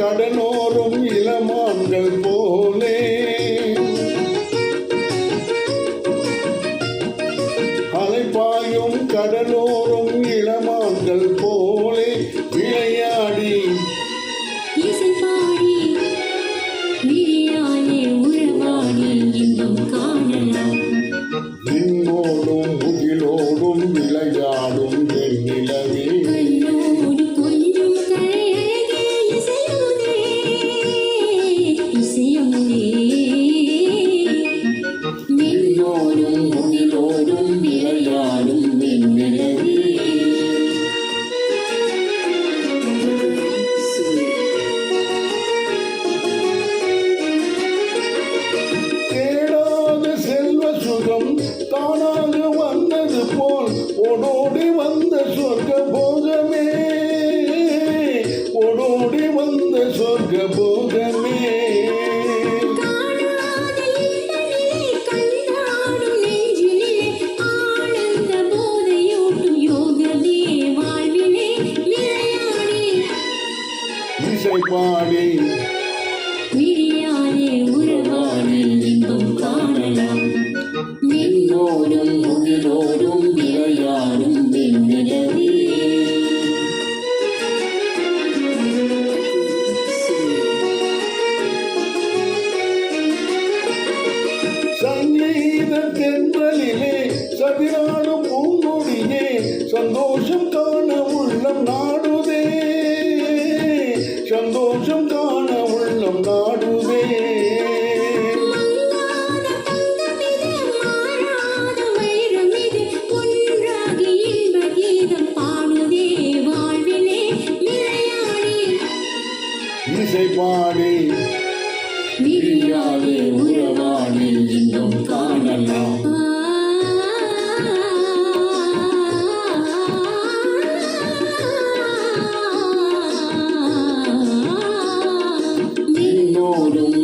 கடனோரும் இளமான்கள் போலே. அலைப்பாயும் கடலோரும் இளமான்கள் போலே. விளையாடி. இன்போடும் முகிலோடும் விளையாடி. உறவாடி. பிரியாதே உறவாடி இன்னும் காணலாம். இன்னோரும்